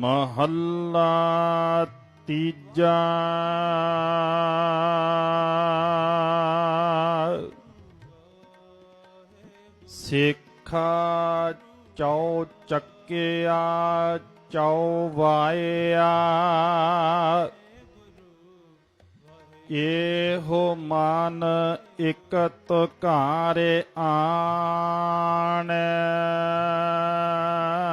ਮਹੱਲਾ ਤੀਜਾ। ਸਿੱਖਾ ਚੌ ਚੱਕਿਆ ਚੌ ਵਾਇਆ। ਇਹੋ ਮਨ ਇਕਤ ਘਾਰੇ ਆਣ।